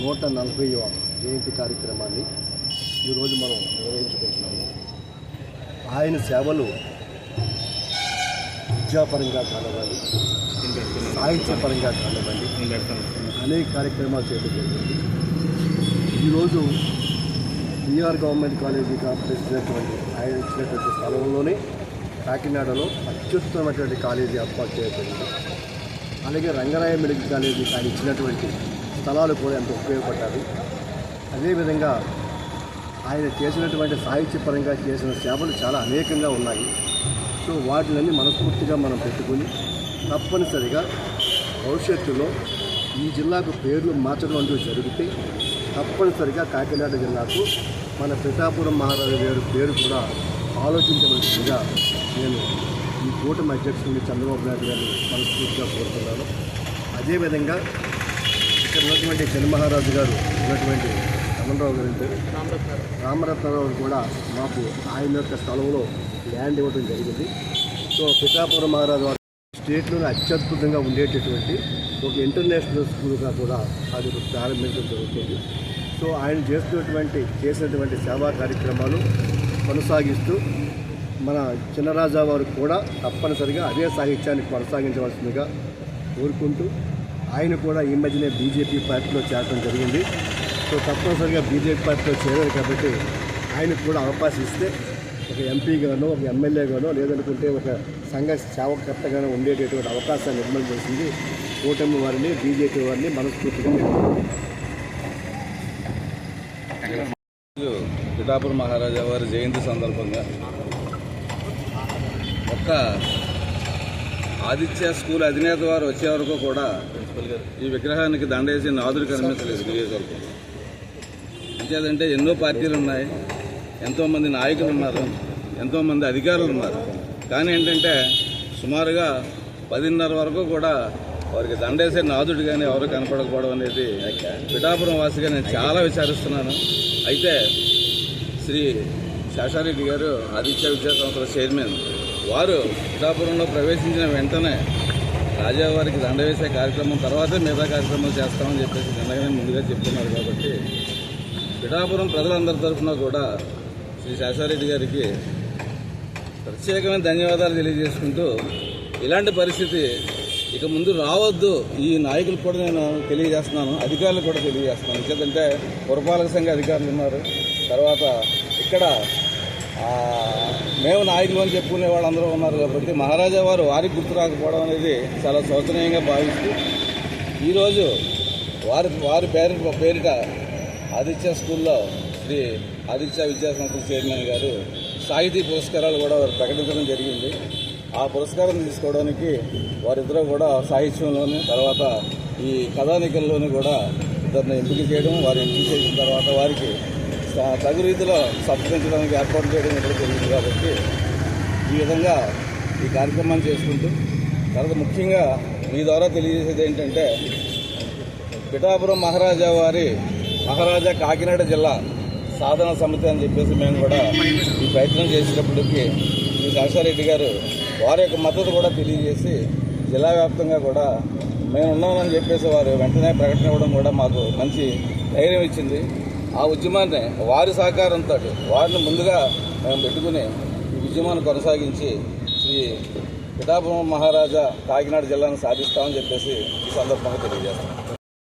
నూట నలభైవ జయంతి కార్యక్రమాన్ని ఈరోజు మనం నిర్వహించుకుంటున్నాము. ఆయన సేవలు విద్యాపరంగా కానివ్వండి సాహిత్యపరంగా కానివ్వండి అనేక కార్యక్రమాలు చేయడం జరిగింది. ఈరోజు బీఆర్ గవర్నమెంట్ కాలేజీ కాంప్లెక్స్ ఆయన ఇచ్చినటువంటి స్థలంలోనే కాకినాడలో అత్యుత్తమైనటువంటి కాలేజీ ఏర్పాటు చేయబడింది. అలాగే రంగరాయ మెడికల్ కాలేజీ ఆయన ఇచ్చినటువంటి స్థలాలు కూడా ఎంతో ఉపయోగపడ్డాయి అదేవిధంగా ఆయన చేసినటువంటి సాహిత్యపరంగా చేసిన సేవలు చాలా అనేకంగా ఉన్నాయి. సో వాటిలన్నీ మనస్ఫూర్తిగా మనం పెట్టుకుని తప్పనిసరిగా భవిష్యత్తులో ఈ జిల్లాకు పేర్లు మార్చడం అంటూ జరిగితే తప్పనిసరిగా కాకినాడ జిల్లాకు మన పిఠాపురం మహారాజు గారి పేరు కూడా ఆలోచించవలసిందిగా నేను ఈ కూటమి అధ్యక్షుడిని చంద్రబాబు నాయుడు గారిని మనస్ఫూర్తిగా కోరుతున్నాను. అదేవిధంగా ఇక్కడ ఉన్నటువంటి చంద్రమహారాజు గారు ఉన్నటువంటి రమణరావు గారు అంటే రామరత్నరావు కూడా మాకు ఆయన యొక్క స్థలంలో ల్యాండ్ ఇవ్వడం జరిగింది. సో పిఠాపురం మహారాజు వారి స్టేట్లోనే అత్యద్భుతంగా ఉండేటటువంటి ఒక ఇంటర్నేషనల్ స్కూల్గా కూడా అది ప్రారంభించడం జరుగుతుంది. సో ఆయన చేస్తున్నటువంటి చేసినటువంటి సేవా కార్యక్రమాలు కొనసాగిస్తూ మన చిన్నరాజా వారు కూడా తప్పనిసరిగా అదే సాహిత్యాన్ని కొనసాగించవలసిందిగా కోరుకుంటూ ఆయన కూడా ఈ మధ్యనే బీజేపీ పార్టీలో చేరడం జరిగింది. సో తప్పనిసరిగా బీజేపీ పార్టీలో చేరారు కాబట్టి ఆయనకు కూడా అవకాశం ఇస్తే ఒక ఎంపీగానో ఒక ఎమ్మెల్యేగానో లేదనుకుంటే ఒక సంఘ సేవకర్తగానో ఉండేటటువంటి అవకాశాన్ని నిర్మాణం చేసింది కూటమి వారిని బీజేపీ వారిని మనస్ఫూర్తిగా నేను పిఠాపురం మహారాజా వారి జయంతి సందర్భంగా ఒక్క ఆదిత్య స్కూల్ అధినేత వారు వచ్చే వరకు కూడా ఈ విగ్రహానికి దండేసి నాదుడు కనిపించలేదు నియోజకవర్గం అంతేదంటే ఎన్నో పార్టీలు ఉన్నాయి. ఎంతోమంది నాయకులు ఉన్నారు. ఎంతోమంది అధికారులు ఉన్నారు. కానీ ఏంటంటే సుమారుగా పదిన్నర వరకు కూడా వారికి దండేసే నాదుడు కానీ ఎవరు కనపడకపోవడం అనేది పిఠాపురం వాసిగా నేను చాలా విచారిస్తున్నాను. అయితే శ్రీ శేషారెడ్డి గారు ఆదిత్య విద్యా సంస్థల చైర్మన్ వారు పిఠాపురంలో ప్రవేశించిన వెంటనే రాజావారికి దండ వేసే కార్యక్రమం తర్వాతే మిగతా కార్యక్రమాలు చేస్తామని చెప్పేసి నిన్నగానే ముందుగా చెప్తున్నారు కాబట్టి పిఠాపురం ప్రజలందరి తరఫున కూడా శ్రీ శాసారెడ్డి గారికి ప్రత్యేకమైన ధన్యవాదాలు తెలియజేసుకుంటూ ఇలాంటి పరిస్థితి ఇక ముందు రావద్దు. ఈ నాయకులకు కూడా నేను తెలియజేస్తున్నాను. అధికారులు కూడా తెలియజేస్తున్నాను. ఎందుకంటే పురపాలక సంఘ అధికారులు ఉన్నారు. తర్వాత ఇక్కడ మేము నాయకులు అని చెప్పుకునే వాళ్ళందరూ ఉన్నారు కాబట్టి మహారాజా వారు వారికి గుర్తు రాకపోవడం అనేది చాలా శోచనీయంగా భావిస్తూ ఈరోజు వారి వారి పేరు పేరిట ఆదిత్య స్కూల్లో శ్రీ ఆదిత్య విద్యాసంస్థ చైర్మన్ గారు సాహితీ పురస్కారాలు కూడా వారు ప్రకటించడం జరిగింది. ఆ పురస్కారం తీసుకోవడానికి వారిద్దరూ కూడా సాహిత్యంలోని తర్వాత ఈ కథానికల్లోని కూడా ఇద్దరిని ఎంపిక చేయడం వారు ఎంపిక చేసిన తర్వాత వారికి తగు రీతిలో సత్కరించడానికి ఏర్పాటు చేయడం ఇక్కడ జరిగింది కాబట్టి ఈ విధంగా ఈ కార్యక్రమాన్ని చేసుకుంటూ తర్వాత ముఖ్యంగా మీ ద్వారా తెలియజేసేది ఏంటంటే పిఠాపురం మహారాజా వారి మహారాజా కాకినాడ జిల్లా సాధన సమితి అని చెప్పేసి మేము కూడా ఈ ప్రయత్నం చేసేటప్పటికి ఈ శేషారెడ్డి గారు వారి యొక్క మద్దతు కూడా తెలియజేసి జిల్లా వ్యాప్తంగా కూడా మేము ఉన్నామని చెప్పేసి వారు వెంటనే ప్రకటన ఇవ్వడం కూడా మాకు మంచి ధైర్యం ఇచ్చింది. ఆ ఉద్యమాన్ని వారి సహకారంతో వారిని ముందుగా మేము పెట్టుకుని ఈ ఉద్యమాన్ని కొనసాగించి శ్రీ పిఠాపురం మహారాజా కాకినాడ జిల్లాను సాధిస్తామని చెప్పేసి ఈ సందర్భంగా తెలియజేస్తాం.